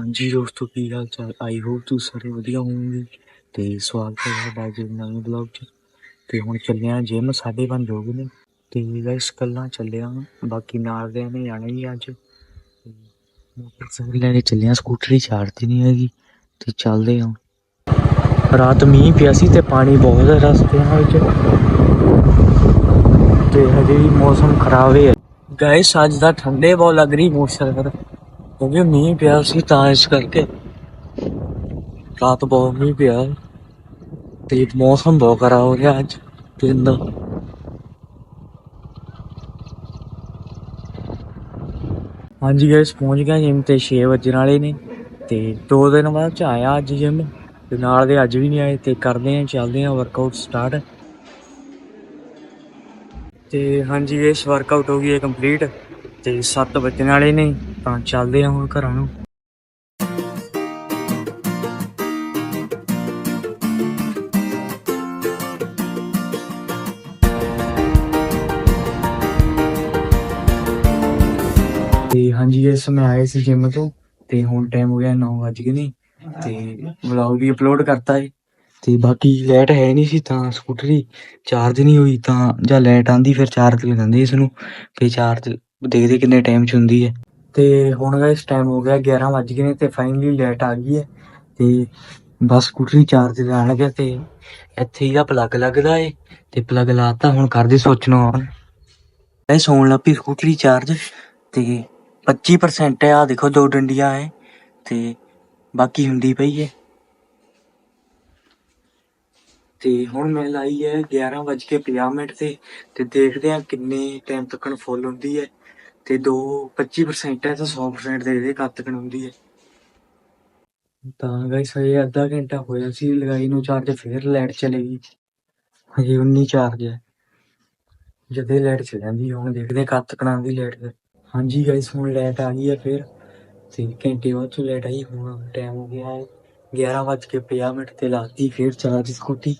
ਹਾਂਜੀ ਦੋਸਤੋ, ਕੀ ਹਾਲ ਚਾਲ? ਆਈ ਹੋਪ ਤੁਸੀਂ ਸਾਰੇ ਵਧੀਆ ਹੋਵੋਗੇ। ਤੇ ਸਵਾਗਤ ਹੈ ਤੁਹਾਡਾ ਅੱਜ ਨਵੇਂ ਬਲੌਗ 'ਚ। ਤੇ ਹੁਣ ਚੱਲਿਆ ਆ ਜਿਮ ਸਾਡੇ ਹੋ ਗਏ ਨੇ। ਤੇ ਗਾਇਸ ਕੱਲਾਂ ਚੱਲਿਆ ਬਾਕੀ ਨਾਲ ਦੇ ਨੇ, ਜਾਣਾ ਹੀ ਅੱਜ। ਮੋਟਰਸਾਈਕਲ ਲੈ ਕੇ ਚੱਲੇ ਸਕੂਟਰੀ ਚਾਰਜ ਨਹੀਂ ਹੈਗੀ। ਤੇ ਚੱਲਦੇ ਹਾਂ। ਰਾਤ ਮੀਂਹ ਪਿਆ ਸੀ ਤੇ ਪਾਣੀ ਬਹੁਤ ਹੈ ਰਸਤਿਆਂ ਵਿੱਚ। ਤੇ ਹਜੇ ਵੀ ਮੌਸਮ ਖਰਾਬ ਹੈ ਗਾਇਸ ਅੱਜ ਦਾ ਠੰਡੇ ਬਹੁਤ ਲੱਗ ਰਹੀ ਮੌਸਮ ਕਿਉਂਕਿ ਮੀਂਹ ਪਿਆ ਸੀ ਤਾਂ ਇਸ ਕਰਕੇ ਰਾਤ ਬਹੁਤ ਮੀਂਹ ਪਿਆ। ਤੇ ਮੌਸਮ ਬਹੁਤ ਖਰਾਬ ਹੋ ਰਿਹਾ ਅੱਜ ਦਿਨ। ਦਾ ਹਾਂਜੀ ਗਾਇਸ ਪਹੁੰਚ ਗਿਆ ਜਿਮ ਤੇ 6 ਵਜੇ ਵਾਲੇ ਨੇ ਤੇ ਦੋ ਦਿਨ ਬਾਅਦ ਚ ਆਇਆ ਅੱਜ ਜਿਮ ਤੇ ਨਾਲ ਦੇ ਅੱਜ ਵੀ ਨਹੀਂ ਆਏ ਤੇ ਕਰਦੇ ਆਂ ਚੱਲਦੇ ਆਂ ਵਰਕਆਊਟ ਸਟਾਰਟ ਤੇ ਹਾਂਜੀ ਗਾਇਸ ਵਰਕਆਊਟ ਹੋ ਗਈ ਹੈ ਕੰਪਲੀਟ ਤੇ 7 ਵਜੇ ਵਾਲੇ ਨੇ। ਤਾਂ ਚੱਲਦੇ ਆ ਹੁਣ ਘਰਾਂ ਨੂੰ। ਤੇ ਹਾਂਜੀ, ਇਸ ਸਮੇਂ ਆਏ ਸੀ ਜਿਮ ਤੋਂ ਤੇ ਹੁਣ ਟਾਈਮ ਹੋ ਗਿਆ 9 ਵਜ ਗਏ ਨੇ ਤੇ ਵਲੌਗ ਵੀ ਅਪਲੋਡ ਕਰਤਾ ਹੈ ਤੇ ਬਾਕੀ ਲਾਈਟ ਹੈ ਨਹੀਂ ਸੀ ਤਾਂ ਸਕੂਟਰੀ ਚਾਰਜ ਨਹੀਂ ਹੋਈ ਤਾਂ ਜਾਂ ਲਾਈਟ ਆਂਦੀ ਫਿਰ ਚਾਰਜ ਲਗਾਉਂਦੇ ਇਸ ਨੂੰ। ਫੇ ਚਾਰਜ ਦੇਖਦੇ ਕਿੰਨੇ ਟਾਈਮ ਚ ਹੁੰਦੀ ਹੈ। ਤੇ ਹੁਣ ਗਾਇਸ ਟਾਈਮ ਹੋ ਗਿਆ 11 ਵਜ ਗਏ ਨੇ ਤੇ ਫਾਈਨਲੀ ਲਾਈਟ ਆ ਗਈ ਹੈ ਤੇ ਬਸ ਸਕੂਟਰੀ ਚਾਰਜ ਲਾਣ ਲੱਗਿਆ ਤੇ ਇੱਥੇ ਹੀ ਦਾ ਪਲੱਗ ਲੱਗਦਾ ਏ ਤੇ ਪਲੱਗ ਲਾਤਾ, ਹੁਣ ਕਰਦੇ ਸੋਚਣਾ। ਆਨ ਇਹ ਸੌਣ ਲੱਪੀ ਸਕੂਟਰੀ ਚਾਰਜ ਤੇ 25% ਹੈ ਆ, ਦੇਖੋ ਦੋ ਡੰਡੀਆਂ ਹੈ ਤੇ ਬਾਕੀ ਹੁੰਦੀ ਪਈ ਹੈ ਤੇ ਹੁਣ ਮੈਂ ਲਾਈ ਹੈ 11:50 ਮਿੰਟ ਤੇ ਤੇ ਦੇਖਦੇ ਆ ਕਿੰਨੇ ਟਾਈਮ ਤੱਕ ਫੁੱਲ ਹੁੰਦੀ ਹੈ। ਤੇ ਦੋ 25% ਹੈ ਤਾਂ 100% ਦੇ ਦੇ ਕਦ ਤੱਕ ਹੈ। ਤਾਂ ਗਾਇਸ ਹਜੇ ਅੱਧਾ ਘੰਟਾ ਹੋਇਆ ਸੀ, ਲਗਾਈ ਨੂੰ ਚਾਰਜ ਫੇਰ ਲਾਈਟ ਚਲੇਗੀ ਹਜੇ 19 ਚਾਰਜ ਹੈ। ਜਦੇ ਲਾਈਟ ਚਲ ਜਾਂਦੀ ਹੁਣ ਦੇਖਦੇ ਕਦ ਤੱਕ ਲਾਈਟ ਫਿਰ ਹਾਂਜੀ ਗਾਇਸ ਹੁਣ ਲਾਈਟ ਆ ਗਈ ਹੈ ਫਿਰ। ਤੇ ਘੰਟੇ ਬਾਅਦ ਤੋਂ ਲਾਈਟ ਆਈ, ਹੁਣ ਟਾਈਮ ਹੋ ਗਿਆ ਹੈ 11:50 ਮਿੰਟ ਤੇ ਲਾਤੀ, ਫਿਰ ਚਾਰਜ ਸਕੂਟੀ।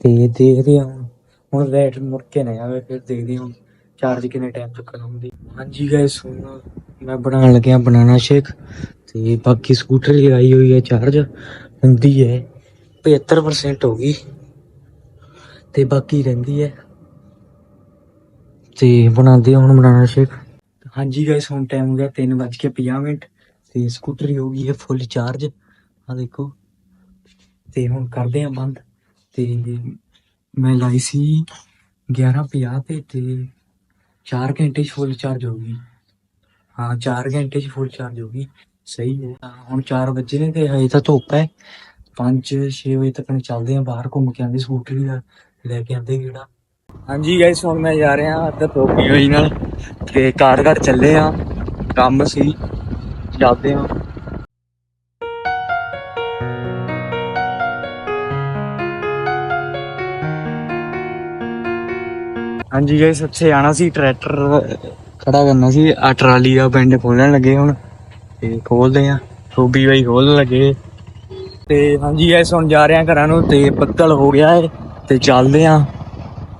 ਤੇ ਦੇਖਦੇ ਹਾਂ ਹੁਣ ਹੁਣ ਲਾਈਟ ਮੁੜ ਕੇ ਨਹੀਂ ਆਵੇ, ਫਿਰ ਦੇਖਦੇ ਹਾਂ ਚਾਰਜ ਕਿੰਨੇ ਟਾਈਮ ਤੱਕ ਹੁੰਦੀ ਹਾਂਜੀ ਗਾਇਸ ਹੁਣ ਮੈਂ ਬਣਾਉਣ ਲੱਗਿਆ ਬਨਾਨਾ ਸ਼ੇਕ ਤੇ ਬਾਕੀ ਸਕੂਟਰ ਲਗਾਈ ਹੋਈ ਹੈ ਚਾਰਜ ਹੁੰਦੀ ਹੈ 75% ਹੋ ਗਈ ਤੇ ਬਾਕੀ ਰਹਿੰਦੀ ਹੈ। ਤੇ ਬਣਾਉਂਦੇ ਹੁਣ ਬਨਾਨਾ ਸ਼ੇਕ ਹਾਂਜੀ ਗਾਇਸ ਹੁਣ ਟਾਈਮ ਹੋ ਗਿਆ 3:50 ਮਿੰਟ ਤੇ ਸਕੂਟਰੀ ਹੋ ਗਈ ਹੈ ਫੁੱਲ ਚਾਰਜ ਆ ਦੇਖੋ, ਤੇ ਹੁਣ ਕਰਦੇ ਹਾਂ ਬੰਦ ਤੇ ਮੈਂ ਲਾਈ ਸੀ 11:50 ਤੇ ਤੇ 4 ਘੰਟੇ ਚ ਫੁੱਲ ਚਾਰਜ ਹੋ ਗਈ। ਹਾਂ 4 ਘੰਟੇ ਚ ਫੁੱਲ ਚਾਰਜ ਹੋ ਗਈ। ਸਹੀ ਹੈ। ਤਾਂ ਹੁਣ 4 ਵਜੇ ਨੇ ਤੇ ਹਜੇ ਤਾਂ ਧੁੱਪ ਹੈ। 5-6 ਵਜੇ ਤੱਕ ਚੱਲਦੇ ਆ ਬਾਹਰ ਘੁੰਮ ਕੇ ਆਂਦੇ ਸਕੂਟਰੀ ਦਾ, ਲੈ ਕੇ ਆਂਦੇ ਕਿਹੜਾ ਹਾਂਜੀ ਗਾਇਸ ਹੁਣ ਮੈਂ ਜਾ ਰਿਹਾ ਇੱਧਰ ਧੋਪੀ ਹੋਈ ਨਾਲ ਤੇ ਕਾਰ ਘਰ ਚੱਲੇ ਆ ਕੰਮ ਸੀ, ਚੱਲਦੇ ਆ ਹਾਂਜੀ ਗਾਇਸ ਇੱਥੇ ਆਣਾ ਸੀ ਟਰੈਕਟਰ ਖੜਾ ਕਰਨਾ ਸੀ। ਆ ਟਰਾਲੀ ਦਾ ਪਿੰਡ ਖੋਲਣ ਲੱਗੇ ਹੁਣ। ਤੇ ਖੋਲਦੇ ਆ ਰੂਬੀ ਬਾਈ ਖੋਲਣ ਲੱਗੇ। ਤੇ ਹਾਂਜੀ ਗਾਇਸ ਹੁਣ ਜਾ ਰਹੇ ਆ ਘਰਾਂ ਨੂੰ ਤੇ ਬੱਦਲ ਹੋ ਗਿਆ ਏ, ਤੇ ਚੱਲਦੇ ਆ।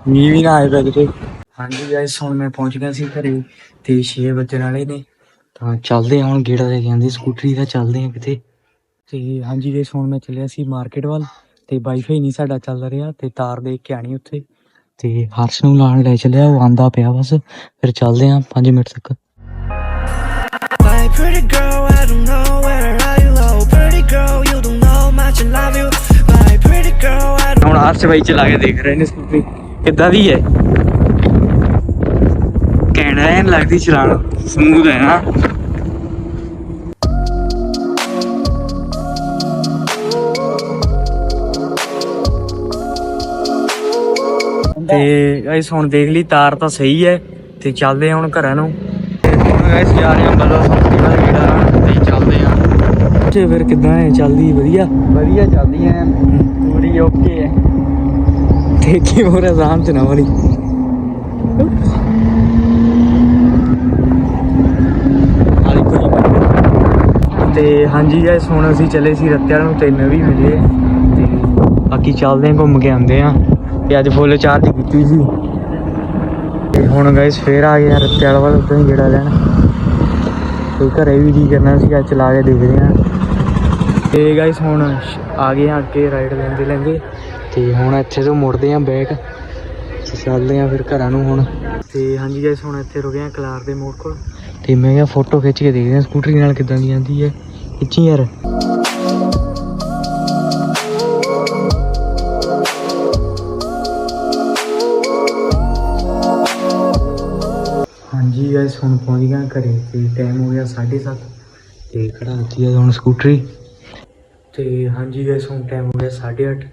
ਮੀਂਹ ਵੀ ਨਾ ਆਏ ਪੈ ਕਿਤੇ। ਹਾਂਜੀ ਗਾਇਸ ਹੁਣ ਮੈਂ ਪਹੁੰਚ ਗਿਆ ਸੀ ਘਰੇ, ਤੇ 6 ਵਜਣ ਵਾਲੇ ਨੇ। ਤਾਂ ਚੱਲਦੇ ਆ ਹੁਣ, ਗੇੜਾ ਦੇ ਜਾਂਦੀ ਸਕੂਟਰੀ ਦਾ ਚੱਲਦੇ ਆ ਕਿਤੇ। ਤੇ ਹਾਂਜੀ ਗਾਇਸ ਹੁਣ ਮੈਂ ਚੱਲਿਆ ਸੀ ਮਾਰਕੀਟ ਵੱਲ, ਤੇ ਵਾਈਫਾਈ ਨਹੀਂ ਸਾਡਾ ਚੱਲ ਰਿਹਾ, ਤੇ ਤਾਰ ਦੇਖ ਕੇ ਆਣੀ ਉੱਥੇ। ਤੇ ਹਰਸ਼ ਨੂੰ ਲਾਣ ਲੈ ਚੱਲਿਆ ਉਹ ਆਂਦਾ ਪਿਆ ਬਸ ਫਿਰ ਚੱਲਦੇ ਆ 5 ਮਿੰਟ ਤੱਕ My pretty girl, I don't know where are you low Pretty girl, you don't know much I love you My pretty girl, I don't ਹੁਣ ਹਰਸ਼ ਬਾਈ ਚਲਾ ਕੇ ਦੇਖ ਰਹੇ ਨੇ ਸਕੂਟਰੀ ਕਿੱਦਾਂ ਦੀ ਹੈ ਕਹਿਣਾ ਐ ਲੱਗਦੀ ਚਲਾਣ ਸਮੂਥ ਹੈ ਨਾ ਤੇ ਗਾਇਸ ਹੁਣ ਦੇਖ ਲਈ ਤਾਰ ਤਾਂ ਸਹੀ ਹੈ ਤੇ ਚੱਲਦੇ ਹੁਣ ਘਰਾਂ ਨੂੰ। ਗਾਇਸ ਜਾ ਰਹੇ ਹਾਂ ਬਦਲ ਸੰਪਤੀ ਵਾਲੇ ਗੇੜਾ ਤੇ ਚੱਲਦੇ ਆ ਤੇ ਫਿਰ ਕਿੱਦਾਂ ਹੈ ਚੱਲਦੀ ਵਧੀਆ? ਵਧੀਆ ਚੱਲਦੀ ਐ ਪੂਰੀ ਓਕੇ ਐ ਦੇਖੀ ਹੋਰ ਆਜ਼ਾਮ ਚ ਨਾ ਵਾਲੀ। ਤੇ ਹਾਂਜੀ ਗਾਇਸ ਹੁਣ ਅਸੀਂ ਚੱਲੇ ਸੀ ਰੱਤਿਆਂ ਨੂੰ ਤੇ ਨਵੀਂ ਮਿਲੇ। ਤੇ ਬਾਕੀ ਚੱਲਦੇ ਆਂ ਘੁੰਮ ਕੇ ਆਉਂਦੇ ਆਂ ਤੇ ਅੱਜ ਫੁੱਲ ਚਾਰਜ ਕੀਤੀ ਸੀ। ਤੇ ਹੁਣ ਗਾਇਸ ਫੇਰ ਆ ਗਏ ਰੱਤੇ ਰੱਤਿਆਂ ਵੱਲ ਉਦੋਂ ਹੀ ਗੇੜਾ ਲੈਣ। ਤੇ ਘਰੇ ਵੀ ਕੀ ਕਰਨਾ ਸੀ ਅੱਜ ਚਲਾ ਕੇ ਦੇਖਦੇ ਹਾਂ। ਤੇ ਗਾਇਸ ਹੁਣ ਆ ਗਏ ਹਾਂ ਅੱਗੇ ਰਾਈਡ ਲੈਂਦੇ ਲੈਂਦੇ ਤੇ ਹੁਣ ਇੱਥੇ ਤੋਂ ਮੁੜਦੇ ਹਾਂ ਬੈਕ ਚੱਲਦੇ ਹਾਂ ਫਿਰ ਘਰਾਂ ਨੂੰ ਹੁਣ। ਤੇ ਹਾਂਜੀ ਗਾਇਸ ਹੁਣ ਇੱਥੇ ਰੁਕੇ ਆ ਕਲਾਰ ਦੇ ਮੋੜ ਕੋਲ। ਤੇ ਮੈਂ ਕਿਹਾ ਫੋਟੋ ਖਿੱਚ ਕੇ ਦੇਖਦੇ ਹਾਂ ਸਕੂਟਰੀ ਨਾਲ ਕਿੱਦਾਂ ਦੀ ਆਂਦੀ ਹੈ। ਖਿੱਚੀ ਯਾਰ। ਹੁਣ ਪਹੁੰਚ ਗਿਆ ਹਾਂ ਘਰੇ ਤੇ ਟਾਈਮ ਹੋ ਗਿਆ 7:30 ਤੇ ਖੜਾ ਦਿੱਤੀ ਹੈ ਹੁਣ ਸਕੂਟਰੀ। ਤੇ ਹਾਂਜੀ ਗਾਇਸ ਹੁਣ ਟਾਈਮ ਹੋ ਗਿਆ 8:30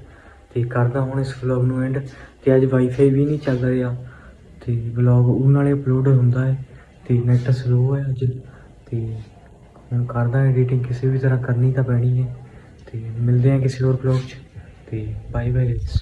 ਤੇ ਕਰਦਾ ਹੁਣ ਇਸ ਵਲੌਗ ਨੂੰ ਐਂਡ ਤੇ ਅੱਜ ਵਾਈਫਾਈ ਵੀ ਨਹੀਂ ਚੱਲ ਰਿਹਾ ਤੇ ਵਲੌਗ ਉਹ ਨਾਲੇ ਅਪਲੋਡ ਹੁੰਦਾ ਹੈ ਤੇ ਨੈਟ ਸਲੋ ਹੈ ਅੱਜ ਤੇ ਹੁਣ ਕਰਦਾ ਐਡੀਟਿੰਗ ਕਿਸੇ ਵੀ ਤਰ੍ਹਾਂ ਕਰਨੀ ਤਾਂ ਪੈਣੀ ਹੈ ਤੇ ਮਿਲਦੇ ਹਾਂ ਕਿਸੇ ਹੋਰ ਵਲੌਗ 'ਚ ਤੇ ਬਾਏ ਬਾਏ ਗਾਇਸ